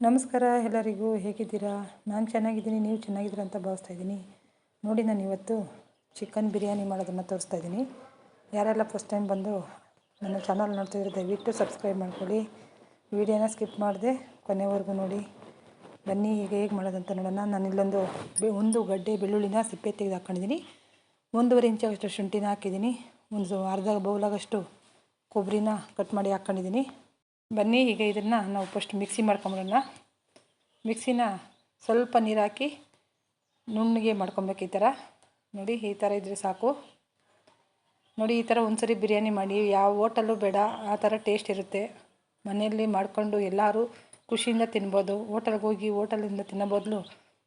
ನಮಸ್ಕಾರ ಎಲ್ಲರಿಗೂ, ಹೇಗಿದ್ದೀರಾ? ನಾನು ಚೆನ್ನಾಗಿದ್ದೀನಿ, ನೀವು ಚೆನ್ನಾಗಿದ್ದೀರಾ ಅಂತ ಭಾವಿಸ್ತಾ ಇದ್ದೀನಿ. ನೋಡಿ, ನಾನು ಇವತ್ತು ಚಿಕನ್ ಬಿರಿಯಾನಿ ಮಾಡೋದನ್ನು ತೋರಿಸ್ತಾ ಇದ್ದೀನಿ. ಯಾರೆಲ್ಲ ಫಸ್ಟ್ ಟೈಮ್ ಬಂದು ನನ್ನ ಚಾನಲ್ ನೋಡ್ತಿದ್ರೆ ದಯವಿಟ್ಟು ಸಬ್ಸ್ಕ್ರೈಬ್ ಮಾಡ್ಕೊಳ್ಳಿ. ವಿಡಿಯೋನ ಸ್ಕಿಪ್ ಮಾಡಿದೆ ಕೊನೆವರೆಗೂ ನೋಡಿ. ಬನ್ನಿ ಈಗ ಹೇಗೆ ಮಾಡೋದಂತ ನೋಡೋಣ. ನಾನು ಇಲ್ಲೊಂದು ಒಂದು ಗಡ್ಡೆ ಬೆಳ್ಳುಳ್ಳಿನ ಸಿಪ್ಪೆ ತೆಗೆದು ಹಾಕ್ಕೊಂಡಿದ್ದೀನಿ ಒಂದೂವರೆ ಇಂಚಾಗಷ್ಟು ಶುಂಠಿನ ಹಾಕಿದ್ದೀನಿ. ಒಂದು ಅರ್ಧ ಬೌಲಾಗಷ್ಟು ಕೊಬ್ಬರಿನ ಕಟ್ ಮಾಡಿ ಹಾಕ್ಕೊಂಡಿದ್ದೀನಿ ಬನ್ನಿ ಈಗ ಇದನ್ನು ನಾವು ಫಸ್ಟ್ ಮಿಕ್ಸಿ ಮಾಡ್ಕೊಂಬಿಡೋಣ. ಮಿಕ್ಸಿನ ಸ್ವಲ್ಪ ನೀರು ಹಾಕಿ ನುಣ್ಣಗೆ ಮಾಡ್ಕೊಬೇಕು ಈ ಥರ ನೋಡಿ, ಈ ಥರ ಇದ್ದರೆ ಸಾಕು. ನೋಡಿ, ಈ ಥರ ಒಂದ್ಸರಿ ಬಿರಿಯಾನಿ ಮಾಡಿ, ಯಾವ ಹೋಟಲ್ಲೂ ಬೇಡ, ಆ ಥರ ಟೇಸ್ಟ್ ಇರುತ್ತೆ. ಮನೆಯಲ್ಲಿ ಮಾಡ್ಕೊಂಡು ಎಲ್ಲರೂ ಖುಷಿಯಿಂದ ತಿನ್ಬೋದು. ಹೋಟೆಲ್ಗೆ ಹೋಗಿ ಹೋಟೆಲಿಂದ ತಿನ್ನೋ ಬದಲು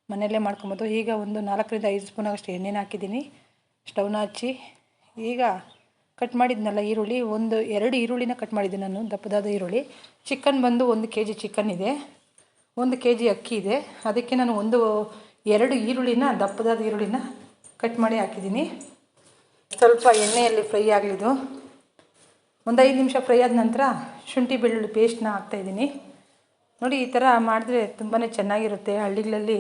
ಮನೆಯಲ್ಲೇ ಮಾಡ್ಕೊಬೋದು. ಈಗ ಒಂದು ನಾಲ್ಕರಿಂದ ಐದು ಸ್ಪೂನ್ ಅಷ್ಟೇ ಎಣ್ಣೆನ ಹಾಕಿದ್ದೀನಿ. ಸ್ಟವ್ನ ಹಚ್ಚಿ, ಈಗ ಕಟ್ ಮಾಡಿದ್ನಲ್ಲ ಈರುಳ್ಳಿ, ಒಂದು ಎರಡು ಈರುಳ್ಳಿನ ಕಟ್ ಮಾಡಿದ್ದೆ ನಾನು, ದಪ್ಪದಾದ ಈರುಳ್ಳಿ. ಚಿಕನ್ ಬಂದು ಒಂದು ಕೆ ಜಿ ಚಿಕನ್ ಇದೆ, ಒಂದು ಕೆ ಜಿ ಅಕ್ಕಿ ಇದೆ. ಅದಕ್ಕೆ ನಾನು ಒಂದು, ಎರಡು ಈರುಳ್ಳಿನ, ದಪ್ಪದಾದ ಈರುಳ್ಳಿನ ಕಟ್ ಮಾಡಿ ಹಾಕಿದ್ದೀನಿ. ಸ್ವಲ್ಪ ಎಣ್ಣೆಯಲ್ಲಿ ಫ್ರೈ ಆಗಲಿದ್ದು ಒಂದು ಐದು ನಿಮಿಷ ಫ್ರೈ ಆದ ನಂತರ ಶುಂಠಿ ಬೆಳ್ಳುಳ್ಳಿ ಪೇಸ್ಟ್ನ ಹಾಕ್ತಾಯಿದ್ದೀನಿ ನೋಡಿ, ಈ ಥರ ಮಾಡಿದ್ರೆ ತುಂಬಾ ಚೆನ್ನಾಗಿರುತ್ತೆ. ಹಳ್ಳಿಗಳಲ್ಲಿ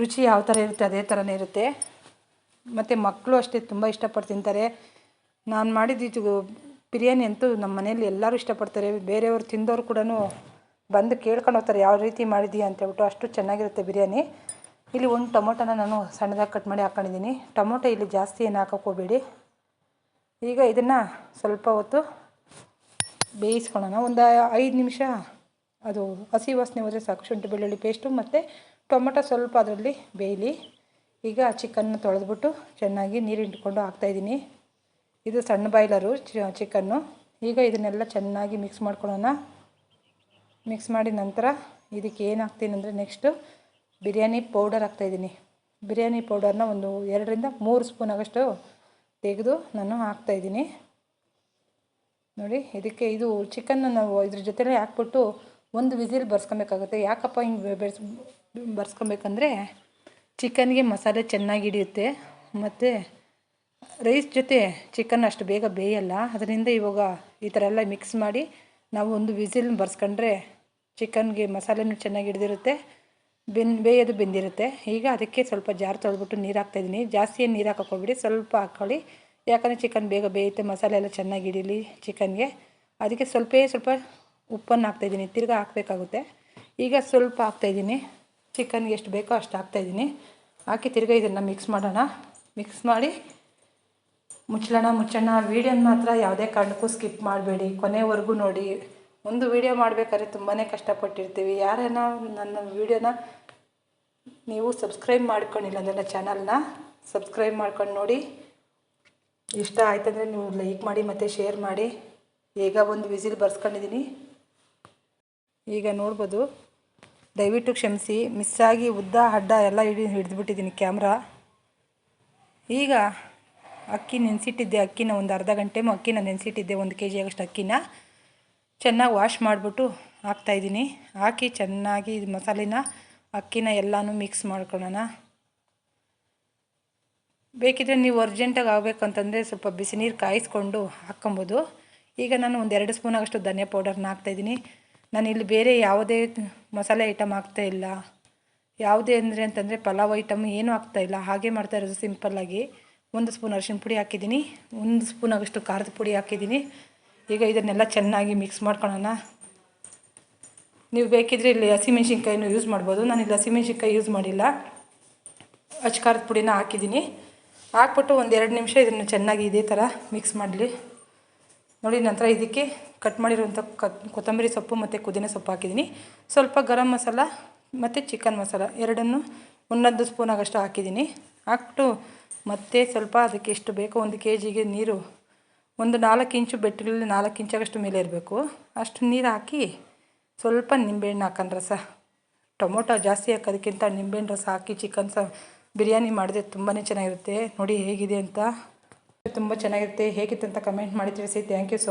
ರುಚಿ ಯಾವ ಥರ ಇರುತ್ತೆ, ಅದೇ ಥರನೇ ಇರುತ್ತೆ. ಮತ್ತು ಮಕ್ಕಳು ಅಷ್ಟೇ ತುಂಬ ಇಷ್ಟಪಟ್ಟು ತಿಂತಾರೆ. ನಾನು ಮಾಡಿದ ಬಿರಿಯಾನಿ ಅಂತೂ ನಮ್ಮ ಮನೆಯಲ್ಲಿ ಎಲ್ಲರೂ ಇಷ್ಟಪಡ್ತಾರೆ. ಬೇರೆಯವರು ತಿಂದವರು ಕೂಡ ಬಂದು ಕೇಳ್ಕೊಂಡು ಹೋಗ್ತಾರೆ, ಯಾವ ರೀತಿ ಮಾಡಿದ್ದೀಯ? ಅಂತ ಹೇಳ್ಬಿಟ್ಟು ಅಷ್ಟು ಚೆನ್ನಾಗಿರುತ್ತೆ ಬಿರಿಯಾನಿ. ಇಲ್ಲಿ ಒಂದು ಟೊಮೊಟೊನ ನಾನು ಸಣ್ಣದಾಗಿ ಕಟ್ ಮಾಡಿ ಹಾಕ್ಕೊಂಡಿದ್ದೀನಿ ಟೊಮೊಟೊ ಇಲ್ಲಿ ಜಾಸ್ತಿ ಏನು ಹಾಕೋಕೋಬೇಡಿ. ಈಗ ಇದನ್ನು ಸ್ವಲ್ಪ ಹೊತ್ತು ಬೇಯಿಸ್ಕೊಳ್ಳೋಣ. ಒಂದು ಐದು ನಿಮಿಷ. ಅದು ಹಸಿ ವಾಸನೆ ಹೋದರೆ ಸಾಕು. ಶುಂಠಿ ಬೆಳ್ಳುಳ್ಳಿ ಪೇಸ್ಟು ಮತ್ತು ಟೊಮೊಟೊ ಸ್ವಲ್ಪ ಅದರಲ್ಲಿ ಬೇಯಲಿ. ಈಗ ಚಿಕನ್ನ ತೊಳೆದ್ಬಿಟ್ಟು ಚೆನ್ನಾಗಿ ನೀರು ಇಟ್ಕೊಂಡು ಹಾಕ್ತಾಯಿದ್ದೀನಿ ಇದು ಸಣ್ಣ ಬಾಯ್ಲರು ಚಿಕನ್ನು. ಈಗ ಇದನ್ನೆಲ್ಲ ಚೆನ್ನಾಗಿ ಮಿಕ್ಸ್ ಮಾಡ್ಕೊಳ್ಳೋಣ. ಮಿಕ್ಸ್ ಮಾಡಿದ ನಂತರ ಇದಕ್ಕೆ ಏನು ಹಾಕ್ತೀನಿ ಅಂದರೆ ನೆಕ್ಸ್ಟು ಬಿರಿಯಾನಿ ಪೌಡರ್ ಹಾಕ್ತಾಯಿದ್ದೀನಿ ಬಿರಿಯಾನಿ ಪೌಡರ್ನ ಒಂದು ಎರಡರಿಂದ ಮೂರು ಸ್ಪೂನ್ ಆಗಷ್ಟು ತೆಗೆದು ನಾನು ಹಾಕ್ತಾಯಿದ್ದೀನಿ ನೋಡಿ, ಇದಕ್ಕೆ ಇದು ಚಿಕನ್ನ ನಾವು ಇದ್ರ ಜೊತೆಲೇ ಹಾಕ್ಬಿಟ್ಟು ಒಂದು ವಿಸಿಲ್ ಬರ್ಸ್ಕೊಬೇಕಾಗುತ್ತೆ. ಯಾಕಪ್ಪ ಹಿಂಗೆ ಬೆಳೆಸ್ ಬರ್ಸ್ಕೊಬೇಕಂದ್ರೆ ಚಿಕನ್ಗೆ ಮಸಾಲೆ ಚೆನ್ನಾಗಿ ಹಿಡಿಯುತ್ತೆ. ಮತ್ತು ರೈಸ್ ಜೊತೆ ಚಿಕನ್ ಅಷ್ಟು ಬೇಗ ಬೇಯಲ್ಲ. ಅದರಿಂದ ಇವಾಗ ಈ ಥರ ಎಲ್ಲ ಮಿಕ್ಸ್ ಮಾಡಿ ನಾವು ಒಂದು ವಿಸಿಲ್ ಬರ್ಸ್ಕೊಂಡ್ರೆ ಚಿಕನ್ಗೆ ಮಸಾಲೆನೂ ಚೆನ್ನಾಗಿ ಹಿಡಿದಿರುತ್ತೆ. ಬೆನ್, ಬೇಯೋದು ಬೆಂದಿರುತ್ತೆ. ಈಗ ಅದಕ್ಕೆ ಸ್ವಲ್ಪ ಜಾರ್ ತೊಳೆದ್ಬಿಟ್ಟು ನೀರು ಹಾಕ್ತಾಯಿದ್ದೀನಿ ಜಾಸ್ತಿ ಏನು ನೀರು ಹಾಕಕ್ಕೆ ಸ್ವಲ್ಪ ಹಾಕ್ಕೊಳ್ಳಿ. ಯಾಕಂದರೆ ಚಿಕನ್ ಬೇಗ ಬೇಯುತ್ತೆ. ಮಸಾಲೆ ಎಲ್ಲ ಚೆನ್ನಾಗಿ ಹಿಡೀಲಿ ಚಿಕನ್ಗೆ. ಅದಕ್ಕೆ ಸ್ವಲ್ಪ ಸ್ವಲ್ಪ ಉಪ್ಪನ್ನು ಹಾಕ್ತಾಯಿದ್ದೀನಿ ತಿರ್ಗಿ ಹಾಕಬೇಕಾಗುತ್ತೆ. ಈಗ ಸ್ವಲ್ಪ ಹಾಕ್ತಾಯಿದ್ದೀನಿ ಚಿಕನ್ಗೆ ಎಷ್ಟು ಬೇಕೋ ಅಷ್ಟು ಹಾಕ್ತಾಯಿದ್ದೀನಿ ಹಾಕಿ ತಿರ್ಗಾ ಇದನ್ನು ಮಿಕ್ಸ್ ಮಾಡೋಣ. ಮಿಕ್ಸ್ ಮಾಡಿ ಮುಚ್ಚಳಣ, ಮುಚ್ಚೋಣ. ವೀಡಿಯೋನ ಮಾತ್ರ ಯಾವುದೇ ಕಾರಣಕ್ಕೂ ಸ್ಕಿಪ್ ಮಾಡಬೇಡಿ. ಕೊನೆವರೆಗೂ ನೋಡಿ. ಒಂದು ವೀಡಿಯೋ ಮಾಡಬೇಕಾದ್ರೆ ತುಂಬಾ ಕಷ್ಟಪಟ್ಟಿರ್ತೀವಿ. ಯಾರನ್ನ ನನ್ನ ವೀಡಿಯೋನ ನೀವು ಸಬ್ಸ್ಕ್ರೈಬ್ ಮಾಡ್ಕೊಂಡಿಲ್ಲ ನನ್ನ ಚಾನಲ್ನ ಸಬ್ಸ್ಕ್ರೈಬ್ ಮಾಡ್ಕೊಂಡು ನೋಡಿ. ಇಷ್ಟ ಆಯ್ತಂದರೆ ನೀವು ಲೈಕ್ ಮಾಡಿ ಮತ್ತು ಶೇರ್ ಮಾಡಿ. ಈಗ ಒಂದು ವಿಸಿಲ್ ಬರ್ಸ್ಕೊಂಡಿದ್ದೀನಿ. ಈಗ ನೋಡ್ಬೋದು. ದಯವಿಟ್ಟು ಕ್ಷಮಿಸಿ. ಮಿಸ್ಸಾಗಿ ಉದ್ದ, ಅಡ್ಡ ಎಲ್ಲ ಹಿಡಿ ಹಿಡಿದ್ಬಿಟ್ಟಿದ್ದೀನಿ ಕ್ಯಾಮ್ರಾ ಈಗ ಅಕ್ಕಿ ನೆನೆಸಿಟ್ಟಿದ್ದೆ, ಅಕ್ಕಿನ ಒಂದು ಅರ್ಧ ಗಂಟೆ ಅಕ್ಕಿನ ನೆನೆಸಿಟ್ಟಿದ್ದೆ, ಒಂದು ಕೆ ಜಿ ಆಗಷ್ಟು ಅಕ್ಕಿನ. ಚೆನ್ನಾಗಿ ವಾಶ್ ಮಾಡಿಬಿಟ್ಟು ಹಾಕ್ತಾಯಿದ್ದೀನಿ ಹಾಕಿ ಚೆನ್ನಾಗಿ ಇದು ಮಸಾಲೆನ, ಅಕ್ಕಿನ ಎಲ್ಲನೂ ಮಿಕ್ಸ್ ಮಾಡ್ಕೊಳ್ಳೋಣ. ಬೇಕಿದ್ರೆ ನೀವು ಅರ್ಜೆಂಟಾಗಿ ಆಗಬೇಕಂತಂದರೆ ಸ್ವಲ್ಪ ಬಿಸಿ ನೀರು ಕಾಯಿಸ್ಕೊಂಡು ಹಾಕ್ಕೊಬೋದು. ಈಗ ನಾನು ಒಂದು ಎರಡು ಸ್ಪೂನ್ ಧನಿಯಾ ಪೌಡರ್ನ ಹಾಕ್ತಾಯಿದ್ದೀನಿ ನಾನು ಇಲ್ಲಿ ಬೇರೆ ಯಾವುದೇ ಮಸಾಲೆ ಐಟಮ್ ಹಾಕ್ತಾ ಇಲ್ಲ. ಯಾವುದೇ ಅಂದರೆ ಅಂತಂದರೆ ಪಲಾವ್ ಐಟಮ್ ಏನೂ ಹಾಕ್ತಾಯಿಲ್ಲ ಹಾಗೆ ಮಾಡ್ತಾ ಇರೋದು ಸಿಂಪಲ್ಲಾಗಿ ಒಂದು ಸ್ಪೂನ್ ಅರಿಶಿನ ಪುಡಿ ಹಾಕಿದ್ದೀನಿ. ಒಂದು ಸ್ಪೂನ್ ಆಗಷ್ಟು ಖಾರದ ಪುಡಿ ಹಾಕಿದ್ದೀನಿ. ಈಗ ಇದನ್ನೆಲ್ಲ ಚೆನ್ನಾಗಿ ಮಿಕ್ಸ್ ಮಾಡ್ಕೊಳ್ಳೋಣ ನೀವು ಬೇಕಿದ್ರೆ ಇಲ್ಲಿ ಹಸಿಮೆಣ್ಸಿನ್ಕಾಯಿನೂ ಯೂಸ್ ಮಾಡ್ಬೋದು. ನಾನು ಇಲ್ಲಿ ಹಸಿಮೆಣ್ಸಿನ್ಕಾಯಿ ಯೂಸ್ ಮಾಡಿಲ್ಲ. ಅಚ್ಚ ಖಾರದ ಪುಡಿನ ಹಾಕಿದ್ದೀನಿ. ಹಾಕ್ಬಿಟ್ಟು ಒಂದು ಎರಡು ನಿಮಿಷ ಇದನ್ನು ಚೆನ್ನಾಗಿ ಇದೇ ಥರ ಮಿಕ್ಸ್ ಮಾಡಲಿ. ನೋಡಿ ನಂತರ ಇದಕ್ಕೆ ಕಟ್ ಮಾಡಿರುವಂಥ ಕೊತ್ತಂಬರಿ ಸೊಪ್ಪು ಮತ್ತು ಪುದೀನ ಸೊಪ್ಪು ಹಾಕಿದ್ದೀನಿ. ಸ್ವಲ್ಪ ಗರಂ ಮಸಾಲ ಮತ್ತು ಚಿಕನ್ ಮಸಾಲ ಎರಡನ್ನು ಒಂದೊಂದು ಸ್ಪೂನ್ ಆಗಷ್ಟು ಹಾಕಿದ್ದೀನಿ. ಹಾಕ್ಬಿಟ್ಟು ಮತ್ತೆ ಸ್ವಲ್ಪ ಅದಕ್ಕೆ ಎಷ್ಟು ಬೇಕೋ ಒಂದು ಕೆ ಜಿಗೆ ನೀರು, ಒಂದು ನಾಲ್ಕು ಇಂಚು ಬೆಟ್ಟಗಳಲ್ಲಿ ನಾಲ್ಕು ಇಂಚಾಗಷ್ಟು ಮೇಲೆ ಇರಬೇಕು. ಅಷ್ಟು ನೀರು ಹಾಕಿ ಸ್ವಲ್ಪ ನಿಂಬೆಹಣ್ಣು ಹಾಕೊಂಡು ರಸ ಟೊಮೊಟೊ ಜಾಸ್ತಿ ಹಾಕೋದಕ್ಕಿಂತ ನಿಂಬೆಹಣ್ಣು ರಸ ಹಾಕಿ ಚಿಕನ್ ಸಹ ಬಿರಿಯಾನಿ ಮಾಡಿದ್ರೆ ತುಂಬಾ ಚೆನ್ನಾಗಿರುತ್ತೆ. ನೋಡಿ ಹೇಗಿದೆ ಅಂತ. ತುಂಬ ಚೆನ್ನಾಗಿರುತ್ತೆ. ಹೇಗಿತ್ತು ಅಂತ ಕಮೆಂಟ್ ಮಾಡಿ ತಿಳಿಸಿ. Thank you so